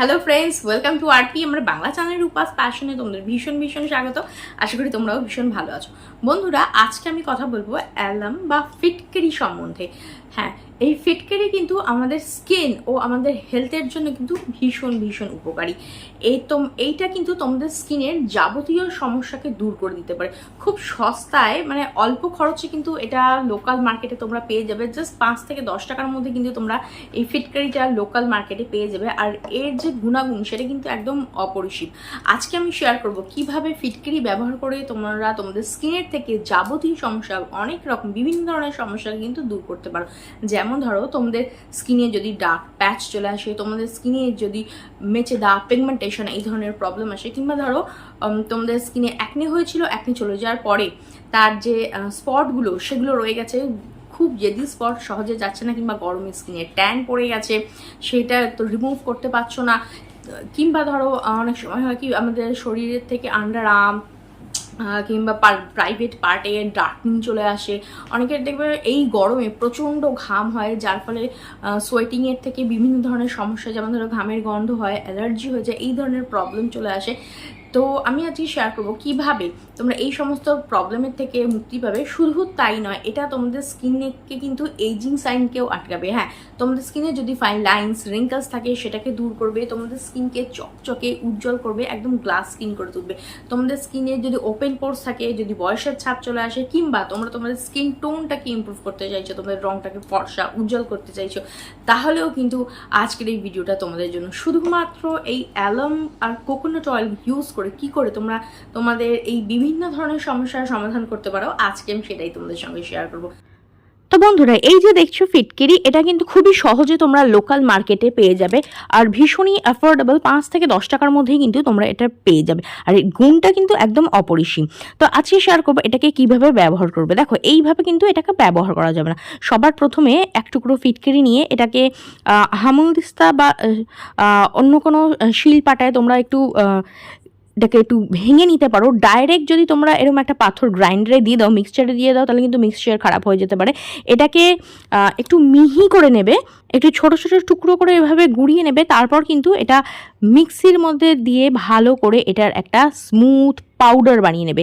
Hello friends welcome to RP আমরা Bangla channel উপাস প্যাশনে তোমাদের ভীষণ ভীষণ স্বাগত। আশা করি তোমরাও ভীষণ ভালো আছো। বন্ধুরা, আজকে আমি কথা বলব অ্যালাম বা ফিটকেরি সম্বন্ধে। হ্যাঁ এই ফিটকারি কিন্তু আমাদের স্কিন ও আমাদের হেলথের জন্য কিন্তু ভীষণ ভীষণ উপকারী। এই তোম, এইটা কিন্তু তোমাদের স্কিনের যাবতীয় সমস্যাকে দূর করে দিতে পারে। খুব সস্তায় মানে অল্প খরচে কিন্তু এটা লোকাল মার্কেটে তোমরা পেয়ে যাবে। জাস্ট পাঁচ থেকে দশ টাকার মধ্যে কিন্তু তোমরা এই ফিটকারিটা লোকাল মার্কেটে পেয়ে যাবে। আর এর যে গুণাগুণ, সেটা কিন্তু একদম অপরিসীম। আজকে আমি শেয়ার করব কীভাবে ফিটকারি ব্যবহার করে তোমরা তোমাদের স্কিনের থেকে যাবতীয় সমস্যা, অনেক রকম বিভিন্ন ধরনের সমস্যা কিন্তু দূর করতে পারো। যেমন ধরো তোমাদের স্কিনে যদি ডার্ক প্যাচ চলে আসে, তোমাদের স্কিনে যদি মেচে দাগ পিগমেন্টেশন এই ধরনের প্রবলেম আসে, কিংবা ধরো তোমাদের স্কিনে অ্যাকনে হয়েছিল অ্যাকনে চলে যাওয়ার পরে তার যে স্পটগুলো সেগুলো রয়ে গেছে। খুব জেদি স্পট সহজে যাচ্ছে না, কিংবা গরমে স্কিনে ট্যান পড়ে গেছে, সেটা তো রিমুভ করতে পারছ না। কিংবা ধরো, অনেক সময় হয় কি, আমাদের শরীরের থেকে আন্ডার আর্ম কিংবা প্রাইভেট পার্টে ডার্কনিং চলে আসে। অনেকের দেখবে এই গরমে প্রচণ্ড ঘাম হয়, যার ফলে সোয়েটিংয়ের থেকে বিভিন্ন ধরনের সমস্যা, যেমন ধরো ঘামের গন্ধ হয় অ্যালার্জি হয়ে যায়, এই ধরনের প্রবলেম চলে আসে। তো আমি আজকে শেয়ার করব কীভাবে তোমরা এই সমস্ত প্রবলেমের থেকে মুক্তি পাবে। শুধু তাই নয়, এটা তোমাদের স্কিনকে কিন্তু এজিং সাইনকেও আটকাবে। হ্যাঁ তোমাদের স্কিনে যদি ফাইন লাইন্স রিঙ্কলস থাকে, সেটাকে দূর করবে। তোমাদের স্কিনকে চকচকে, উজ্জ্বল করবে, একদম গ্লাস স্কিন করে তুলবে। তোমাদের স্কিনে যদি ওপেন পোর্স থাকে, যদি বয়সের ছাপ চলে আসে, কিংবা তোমরা তোমাদের স্কিন টোনটাকে ইমপ্রুভ করতে চাইছো, তোমাদের রংটাকে ফর্সা, উজ্জ্বল করতে চাইছো, তাহলেও কিন্তু আজকের এই ভিডিওটা তোমাদের জন্য। শুধুমাত্র এই অ্যালাম আর কোকোনাট অয়েল ইউজ করে কি করে তোমরা তোমাদের এই বিভিন্ন ধরনের সমস্যার সমাধান করতে পারো। আজকে আমি সেটাই তোমাদের সঙ্গে শেয়ার করব। তো বন্ধুরা, এই যে দেখছ ফিটকিরি, এটা কিন্তু খুবই সহজে তোমরা লোকাল মার্কেটে পেয়ে যাবে। আর ভীষণই অ্যাফোর্ডেবল পাঁচ থেকে দশ টাকার মধ্যেই কিন্তু তোমরা এটা পেয়ে যাবে। আর এই গুণটা কিন্তু একদম অপরিসীম। তো আজকে শেয়ার করব এটাকে কীভাবে ব্যবহার করবে। দেখো, এইভাবে কিন্তু এটাকে ব্যবহার করা যাবে না। সবার প্রথমে এক টুকরো ফিটকিরি নিয়ে এটাকে হামুলদিস্তা বা অন্য কোনো শিল পাটায় তোমরা একটু এটাকে একটু ভেঙে নিতে পারো। ডাইরেক্ট যদি তোমরা এরকম একটা পাথর গ্রাইন্ডারে দিয়ে দাও মিক্সচারে দিয়ে দাও, তাহলে কিন্তু মিক্সচার খারাপ হয়ে যেতে পারে। এটাকে একটু মিহি করে নেবে, একটু ছোট ছোট টুকরো করে এভাবে গুঁড়িয়ে নেবে, তারপর কিন্তু এটা মিক্সির মধ্যে দিয়ে ভালো করে এটার একটা স্মুথ পাউডার বানিয়ে নেবে।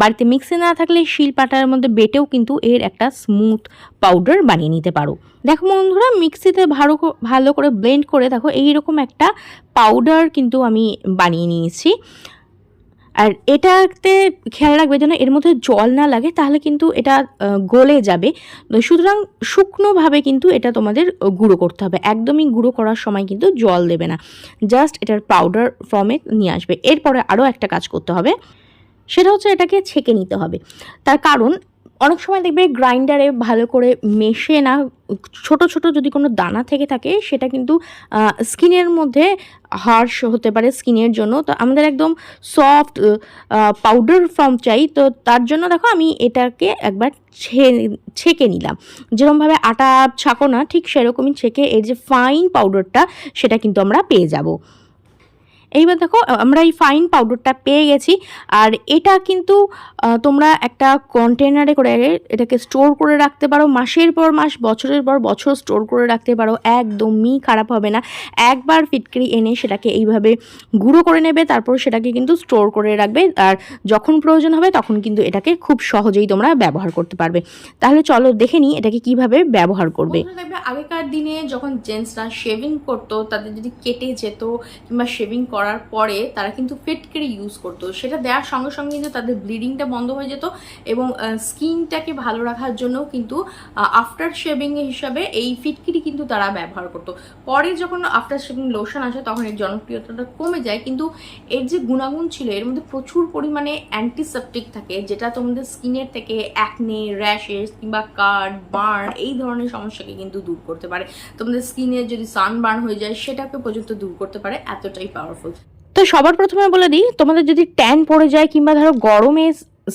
বাড়িতে মিক্সি না থাকলে শিলপাটার মধ্যে বেটেও কিন্তু এর একটা স্মুথ পাউডার বানিয়ে নিতে পারো। দেখো বন্ধুরা মিক্সিতে ভালো ভালো করে ব্লেন্ড করে দেখো, এইরকম একটা পাউডার কিন্তু আমি বানিয়ে নিয়েছি। আর এটাতে খেয়াল রাখবে যেন এর মধ্যে জল না লাগে, তাহলে কিন্তু এটা গলে যাবে। সুতরাং শুকনোভাবে কিন্তু এটা তোমাদের গুঁড়ো করতে হবে। একদমই গুঁড়ো করার সময় কিন্তু জল দেবে না। জাস্ট এটার পাউডার ফর্মে নিয়ে আসবে। এরপরে আরও একটা কাজ করতে হবে। সেটা হচ্ছে এটাকে ছেঁকে নিতে হবে। তার কারণ অনেক সময় দেখবে গ্রাইন্ডারে ভালো করে মেশে না, ছোট ছোট যদি কোনো দানা থেকে থাকে, সেটা কিন্তু স্কিনের মধ্যে হার্শ হতে পারে স্কিনের জন্য। তো আমাদের একদম সফট পাউডার ফর্ম চাই। তো তার জন্য দেখো আমি এটাকে একবার ছেঁকে নিলাম। যেরকমভাবে আটা ছাকো না, ঠিক সেরকমই ছেঁকে এর যে ফাইন পাউডারটা সেটা কিন্তু আমরা পেয়ে যাব। এইবার দেখো আমরা এই ফাইন পাউডারটা পেয়ে গেছি। আর এটা কিন্তু তোমরা একটা কন্টেনারে করে এটাকে স্টোর করে রাখতে পারো। মাসের পর মাস, বছরের পর বছর স্টোর করে রাখতে পারো। একদমই খারাপ হবে না। একবার ফিটকিরি এনে সেটাকে এইভাবে গুঁড়ো করে নেবে, তারপর সেটাকে কিন্তু স্টোর করে রাখবে। আর যখন প্রয়োজন হবে, তখন কিন্তু এটাকে খুব সহজেই তোমরা ব্যবহার করতে পারবে। তাহলে চলো দেখে নিই এটাকে কীভাবে ব্যবহার করবে। আগেকার দিনে যখন জেন্টসরা শেভিং করতো, তাদের যদি কেটে যেত কিংবা শেভিং করার পরে তারা কিন্তু ফিটকেরি ইউজ করতো। সেটা দেওয়ার সঙ্গে সঙ্গে কিন্তু তাদের ব্লিডিংটা বন্ধ হয়ে যেত এবং স্কিনটাকে ভালো রাখার জন্য কিন্তু আফটার শেভিং হিসাবে এই ফিটকিরি কিন্তু তারা ব্যবহার করতো। পরে যখন আফটার শেভিং লোশন আসে তখন এর জনপ্রিয়তাটা কমে যায়, কিন্তু এর যে গুণাগুণ ছিল, এর মধ্যে প্রচুর পরিমাণে অ্যান্টিসেপটিক থাকে, যেটা তোমাদের স্কিনের থেকে অ্যাকনে র্যাশেস কিংবা কার্ড বার্ন এই ধরনের সমস্যাকে কিন্তু দূর করতে পারে। তোমাদের স্কিনের যদি সানবার্ন হয়ে যায়, সেটাকে পর্যন্ত দূর করতে পারে, এতটাই পাওয়ারফুল তো সবার প্রথমে বলে দিই, তোমাদের যদি ট্যান পড়ে যায় কিংবা ধরো গরমে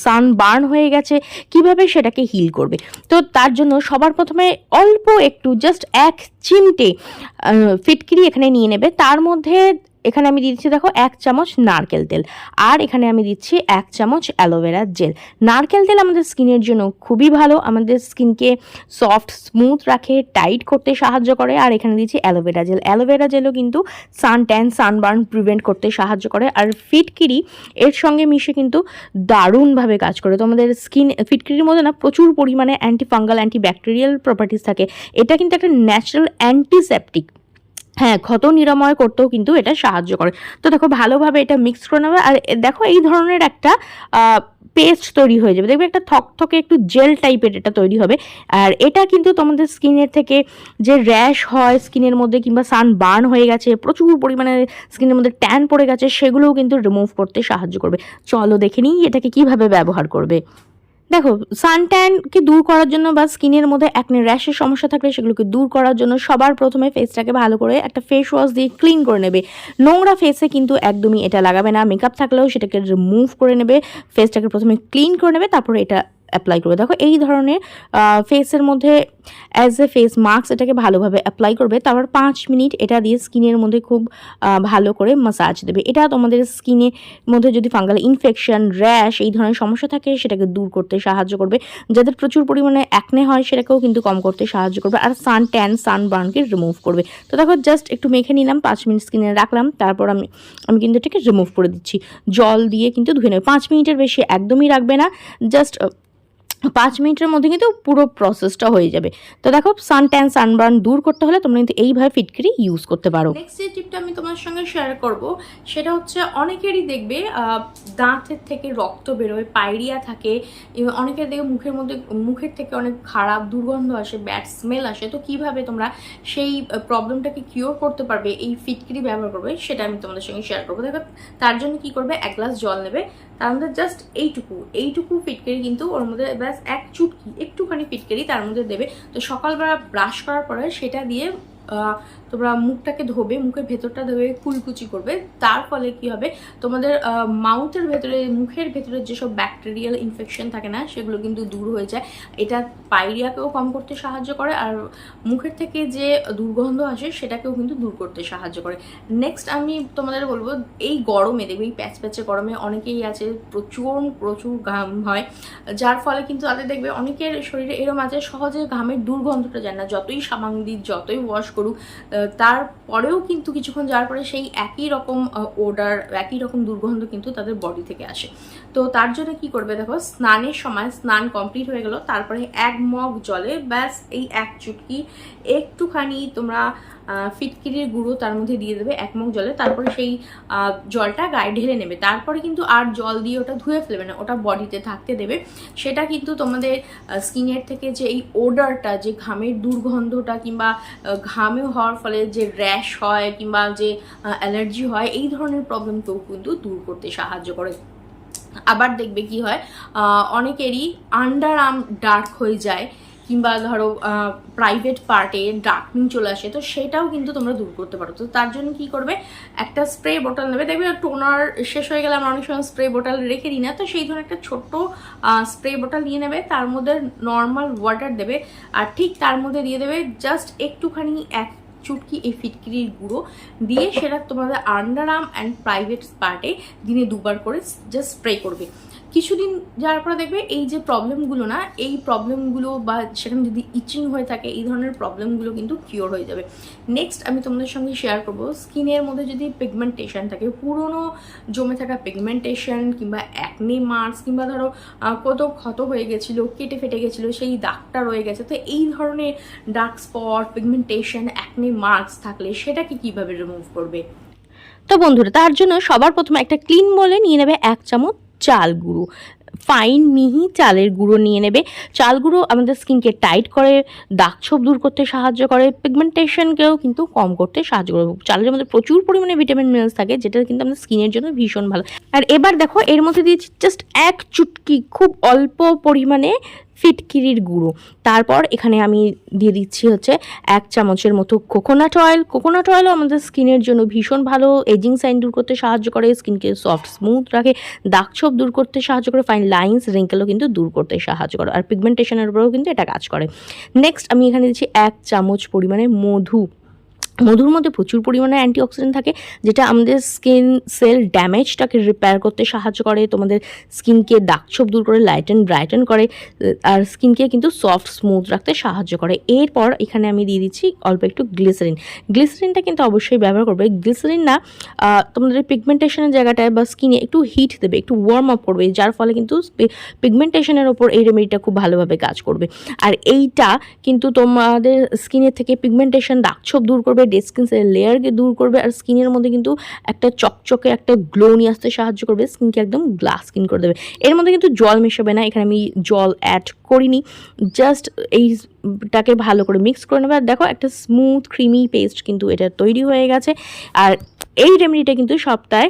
সান বার্ন হয়ে গেছে, কীভাবে সেটাকে হিল করবে? তো তার জন্য সবার প্রথমে অল্প একটু জাস্ট এক চিমটে ফিটকিরি এখানে নিয়ে নেবে। তার মধ্যে এখানে আমি দিচ্ছি, দেখো, এক চামচ নারকেল তেল। আর এখানে আমি দিচ্ছি এক চামচ অ্যালোভেরা জেল। নারকেল তেল আমাদের স্কিনের জন্য খুবই ভালো। আমাদের স্কিনকে সফট, স্মুথ রাখে, টাইট করতে সাহায্য করে। আর এখানে দিচ্ছি অ্যালোভেরা জেল। অ্যালোভেরা জেলও কিন্তু সান ট্যান, সানবার্ন প্রিভেন্ট করতে সাহায্য করে। আর ফিটকিরি, এর সঙ্গে মিশে কিন্তু দারুণভাবে কাজ করে। তো আমাদের স্কিন, ফিটকিরির মধ্যে না প্রচুর পরিমাণে anti fungal anti bacterial properties থাকে। এটা কিন্তু একটা ন্যাচারাল অ্যান্টিসেপটিক হ্যাঁ ক্ষত নিরাময় করতেও কিন্তু এটা সাহায্য করে। তো দেখো, ভালোভাবে এটা মিক্স করে নেবে। আর দেখো, এই ধরনের একটা পেস্ট তৈরি হয়ে যাবে। দেখবে একটা থকথকে একটু জেল টাইপের এটা তৈরি হবে। আর এটা কিন্তু তোমাদের স্কিনের থেকে যে র্যাশ হয় স্কিনের মধ্যে কিংবা সান বার্ন হয়ে গেছে, প্রচুর পরিমাণে স্কিনের মধ্যে ট্যান পড়ে গেছে, সেগুলোও কিন্তু রিমুভ করতে সাহায্য করবে। চলো দেখে নিই এটাকে কীভাবে ব্যবহার করবে। দেখো সানট্যানকে দূর করার জন্য বা স্কিনের মধ্যে একনে র্যাশের সমস্যা থাকলে সেগুলোকে দূর করার জন্য সবার প্রথমে ফেসটাকে ভালো করে একটা ফেস ওয়াশ দিয়ে ক্লিন করে নেবে। নোংরা ফেসে কিন্তু একদমই এটা লাগাবে না। মেকআপ থাকলেও সেটাকে রিমুভ করে নেবে ফেসটাকে প্রথমে ক্লিন করে নেবে, তারপরে এটা অ্যাপ্লাই করবে। দেখো, এই ধরনের ফেসের মধ্যে অ্যাজ এ ফেস মাস্ক এটাকে ভালোভাবে অ্যাপ্লাই করবে, তারপর পাঁচ মিনিট এটা দিয়ে স্কিনের মধ্যে খুব ভালো করে মাসাজ দেবে। এটা তোমাদের স্কিনের মধ্যে যদি ফাঙ্গাল ইনফেকশন র্যাশ এই ধরনের সমস্যা থাকে, সেটাকে দূর করতে সাহায্য করবে। যাদের প্রচুর পরিমাণে অ্যাকনে হয়, সেটাকেও কিন্তু কম করতে সাহায্য করবে। আর সান ট্যান সান বার্নকে রিমুভ করবে। তো দেখো জাস্ট একটু মেখে নিলাম, পাঁচ মিনিট স্কিনে রাখলাম, তারপর আমি আমি কিন্তু এটাকে রিমুভ করে দিচ্ছি। জল দিয়ে কিন্তু ধুয়ে নেবে। পাঁচ মিনিটের বেশি একদমই রাখবে না জাস্ট পাঁচ মিনিটের মধ্যে কিন্তু পুরো প্রসেসটা হয়ে যাবে। তো দেখো সান ট্যান সানবার্ন দূর করতে হলে তোমরা কিন্তু এইভাবে ফিটকিরি ইউজ করতে পারো। নেক্সট যে টিপটা আমি তোমার সঙ্গে শেয়ার করব, সেটা হচ্ছে অনেকেরই দেখবে দাঁতের থেকে রক্ত বেরোয়, পায়রিয়া থাকে অনেকের দেখবে মুখের মধ্যে, মুখের থেকে অনেক খারাপ দুর্গন্ধ আসে ব্যাড স্মেল আসে। তো কীভাবে তোমরা সেই প্রবলেমটাকে কিওর করতে পারবে, এই ফিটকিরি ব্যবহার করবে, সেটা আমি তোমাদের সঙ্গে শেয়ার করব। দেখো, তার জন্য কি করবে? এক গ্লাস জল নেবে। তার মধ্যে জাস্ট এইটুকু এইটুকু ফিটকারি কিন্তু ওর মধ্যে ব্যাস এক চুটকি, একটুখানি ফিটকারি তার মধ্যে দেবে। তো সকালবেলা ব্রাশ করার পরে সেটা দিয়ে তোমরা মুখটাকে ধোবে, মুখের ভেতরটা ধোবে, কুলকুচি করবে। তার ফলে কি হবে? তোমাদের মাউথের ভেতরে, মুখের ভেতরে যেসব ব্যাকটেরিয়াল ইনফেকশন থাকে না, সেগুলো কিন্তু দূর হয়ে যায়। এটা পাইরিয়াকেও কম করতে সাহায্য করে আর মুখের থেকে যে দুর্গন্ধ আসে, সেটাকেও কিন্তু দূর করতে সাহায্য করে। নেক্সট আমি তোমাদের বলব, এই গরমে, দেখবে এই প্যাচ প্যাচে গরমে অনেকেই আছে, প্রচুর প্রচুর ঘাম হয়, যার ফলে কিন্তু তাদের দেখবে অনেকের শরীরে এরম আছে, সহজে ঘামের দুর্গন্ধটা যায় না। যতই সাবান দিই, যতই ওয়াশ করুক তারপরেও কিন্তু কিছুক্ষণ যাওয়ার পরে সেই একই রকম ওডার একই রকম দুর্গন্ধ কিন্তু তাদের বডি থেকে আসে। তো তার জন্য কি করবে দেখো, স্নানের সময় স্নান কমপ্লিট হয়ে গেল, তারপরে এক মগ জলে ব্যাস এই এক চুটকি একটুখানি তোমরা ফিটকিরির গুঁড়ো তার মধ্যে দিয়ে দেবে এক মগ জলে, তারপরে সেই জলটা গায়ে ঢেলে নেবে। তারপরে কিন্তু আর জল দিয়ে ওটা ধুয়ে ফেলবে না, ওটা বডিতে থাকতে দেবে। সেটা কিন্তু তোমাদের স্কিনের থেকে যে এই ওডারটা, যে ঘামের দুর্গন্ধটা কিংবা ঘামে হওয়ার ফলে যে র্যাশ হয় কিংবা যে অ্যালার্জি হয়, এই ধরনের প্রবলেমকেও কিন্তু দূর করতে সাহায্য করে। আবার দেখবে কি হয় অনেকেরই আন্ডার আর্ম ডার্ক হয়ে যায়, কিংবা ধরো প্রাইভেট পার্টে ডার্কনিং চলে আসে, তো সেটাও কিন্তু তোমরা দূর করতে পারো। তো তার জন্য কি করবে, একটা স্প্রে বোতল নেবে। দেখবে টোনার শেষ হয়ে গেলে আমরা অনেক সময় স্প্রে বোতল রেখে দিই না, তো সেই ধরনের একটা ছোট্ট স্প্রে বোতল নিয়ে নেবে, তার মধ্যে নর্মাল ওয়াটার দেবে, আর ঠিক তার মধ্যে দিয়ে দেবে জাস্ট একটুখানি এক চুটকি, এই ফিটকিরির গুঁড়ো দিয়ে সেটা তোমাদের আন্ডার আর্ম অ্যান্ড প্রাইভেট পার্টে দিনে দুবার করে জাস্ট স্প্রে করবে। কিছুদিন যাওয়ার পরে দেখবে এই যে প্রবলেমগুলো না, এই প্রবলেমগুলো বা সেখানে যদি ইচিং হয়ে থাকে, এই ধরনের প্রবলেমগুলো কিন্তু কিওর হয়ে যাবে। নেক্সট আমি তোমাদের সঙ্গে শেয়ার করব স্কিনের মধ্যে যদি পিগমেন্টেশন থাকে, পুরনো জমে থাকা পিগমেন্টেশন কিংবা অ্যাকনে মার্কস কিংবা ধরো কত ক্ষত হয়ে গেছিল, কেটে ফেটে গেছিল, সেই দাগটা রয়ে গেছে, তো এই ধরনের dark spot pigmentation acne marks থাকলে সেটাকে কীভাবে রিমুভ করবে? তো বন্ধুরা, তার জন্য সবার প্রথমে একটা ক্লিন বলে নিয়ে নেবে এক চামচ চাল গুঁড়ো। ফাইন মিহি চালের গুঁড়ো নিয়ে নেবে। চাল গুঁড়ো আমাদের স্কিনকে টাইট করে, দাগ ছোপ দূর করতে সাহায্য করে পিগমেন্টেশনকেও কিন্তু কম করতে সাহায্য করে। চালের মধ্যে প্রচুর পরিমাণে ভিটামিন মিনারেলস থাকে, যেটা কিন্তু আমাদের স্কিনের জন্য ভীষণ ভালো। আর এবার দেখো, এর মধ্যে দিয়েছি জাস্ট এক চুটকি, খুব অল্প পরিমাণে ফিটকিরির গুঁড়ো। তারপর এখানে আমি দিয়ে দিচ্ছি হচ্ছে এক চামচের মতো কোকোনাট অয়েল কোকোনাট অয়েলও আমাদের স্কিনের জন্য ভীষণ ভালো। এজিং সাইন দূর করতে সাহায্য করে, স্কিনকে সফট, স্মুথ রাখে। দাগ ছোপ দূর করতে সাহায্য করে, ফাইন লাইন্স, রিঙ্কেলও কিন্তু দূর করতে সাহায্য করে। আর পিগমেন্টেশনের উপরেও কিন্তু এটা কাজ করে। নেক্সট আমি এখানে দিচ্ছি এক চামচ পরিমাণে মধু। মধুর মধ্যে প্রচুর পরিমাণে অ্যান্টিঅক্সিডেন্ট থাকে, যেটা আমাদের স্কিন সেল ড্যামেজটাকে রিপেয়ার করতে সাহায্য করে, তোমাদের স্কিনকে দাগছোপ দূর করে লাইটেন ব্রাইটেন করে, আর স্কিনকে কিন্তু সফট স্মুথ রাখতে সাহায্য করে। এরপর এখানে আমি দিয়ে দিচ্ছি অল্প একটু গ্লিসারিন গ্লিসারিনটা কিন্তু অবশ্যই ব্যবহার করবে। গ্লিসারিন না তোমাদের পিগমেন্টেশনের জায়গাটায় বা স্কিনে একটু হিট দেবে, একটু ওয়ার্ম আপ করবে, যার ফলে কিন্তু পিগমেন্টেশনের ওপর এই রেমেডিটা খুব ভালোভাবে কাজ করবে। আর এইটা কিন্তু তোমাদের স্কিনের থেকে পিগমেন্টেশন দাগছোপ দূর করবে ডেড স্কিন সেলের লেয়ারকে দূর করবে আর স্কিনের মধ্যে কিন্তু একটা চকচকে একটা গ্লো নিয়ে আসতে সাহায্য করবে স্কিনকে একদম গ্লাস স্কিন করে দেবে। এর মধ্যে কিন্তু জল মেশাবে না, এখানে আমি জল অ্যাড করিনি। জাস্ট এইটাকে ভালো করে মিক্স করে নেবে। আর দেখো একটা স্মুথ ক্রিমি পেস্ট কিন্তু এটা তৈরি হয়ে গেছে। আর এই রেমেডিটা কিন্তু সপ্তাহে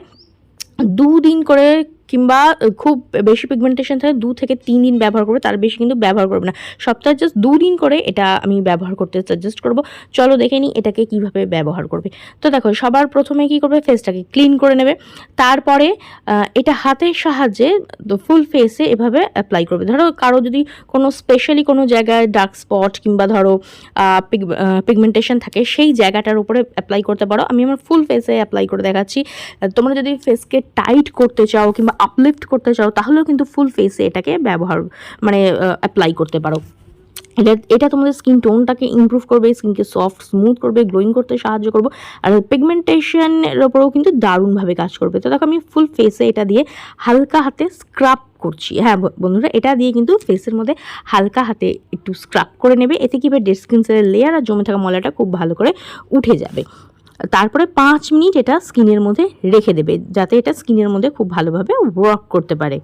দুদিন করে কিংবা খুব বেশি পিগমেন্টেশন থাকে দু থেকে তিন দিন ব্যবহার করবে, তার বেশি কিন্তু ব্যবহার করবে না। সপ্তাহে জাস্ট দুদিন করে এটা আমি ব্যবহার করতে সাজেস্ট করব। চলো দেখে নিই এটাকে কীভাবে ব্যবহার করবে। তো দেখো, সবার প্রথমে কি করবে? ফেসটাকে ক্লিন করে নেবে। তারপরে এটা হাতের সাহায্যে ফুল ফেসে এভাবে অ্যাপ্লাই করবে। ধরো, কারও যদি কোনো স্পেশালি কোনো জায়গায় ডার্ক স্পট কিংবা ধরো পিগমেন্টেশন থাকে, সেই জায়গাটার উপরে অ্যাপ্লাই করতে পারো। আমি আমার ফুল ফেসে অ্যাপ্লাই করে দেখাচ্ছি। তোমরা যদি ফেসকে টাইট করতে চাও কিংবা আপলিফট করতে চাও, তাহলেও কিন্তু ফুল ফেসে এটাকে ব্যবহার মানে অ্যাপ্লাই করতে পারো। এটা এটা তোমাদের স্কিন টোনটাকে ইমপ্রুভ করবে স্কিনকে সফট স্মুথ করবে গ্লোয়িং করতে সাহায্য করব, আর পিগমেন্টেশনের ওপরেও কিন্তু দারুণভাবে কাজ করবে। তো দেখো আমি ফুল ফেসে এটা দিয়ে হালকা হাতে স্ক্রাব করছি। হ্যাঁ বন্ধুরা, এটা দিয়ে কিন্তু ফেসের মধ্যে হালকা হাতে একটু স্ক্রাব করে নেবে। এতে কি হবে? ডেড স্কিন সেলের লেয়ার আর জমে থাকা ময়লাটা খুব ভালো করে উঠে যাবে। তারপরে পাঁচ মিনিট এটা স্কিনের মধ্যে রেখে দেবে, যাতে এটা স্কিনের মধ্যে খুব ভালোভাবে ওয়ার্ক করতে পারে।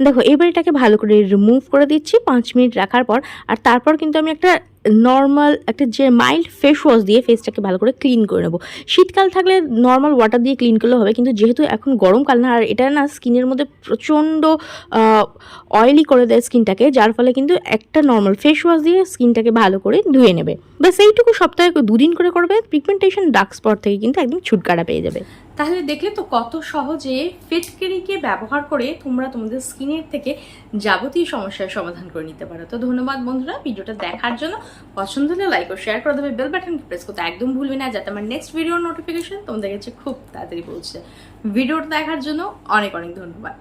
দেখো, এবার এটাকে ভালো করে রিমুভ করে দিচ্ছি পাঁচ মিনিট রাখার পর, আর তারপর কিন্তু আমি একটা নর্মাল একটা যে মাইল্ড ফেস ওয়াশ দিয়ে ফেসটাকে ভালো করে ক্লিন করে নেব। শীতকাল থাকলে নর্মাল ওয়াটার দিয়ে ক্লিন করলে হবে, কিন্তু যেহেতু এখন গরমকাল না, আর এটা না স্কিনের মধ্যে প্রচণ্ড অয়েলি করে দেয় স্কিনটাকে, যার ফলে কিন্তু একটা নর্মাল ফেস ওয়াশ দিয়ে স্কিনটাকে ভালো করে ধুয়ে নেবে। ব্যাস, এইটুকু সপ্তাহে দুদিন করে করবে পিগমেন্টেশন ডার্ক স্পট থেকে কিন্তু একদম ছুটকারা পেয়ে যাবে। তাহলে দেখলে তো কত সহজে ফিটকেরিকে ব্যবহার করে তোমরা তোমাদের স্কিনের থেকে যাবতীয় সমস্যার সমাধান করে নিতে পারো। তো ধন্যবাদ বন্ধুরা, ভিডিওটা দেখার জন্য। পছন্দ হলে লাইক ও শেয়ার করে দেবে বেল বাটন প্রেস করতে একদম ভুলবে না, যাতে আমার নেক্সট ভিডিওর নোটিফিকেশন তোমাদের কাছে খুব তাড়াতাড়ি পৌঁছে। ভিডিওটা দেখার জন্য অনেক অনেক ধন্যবাদ।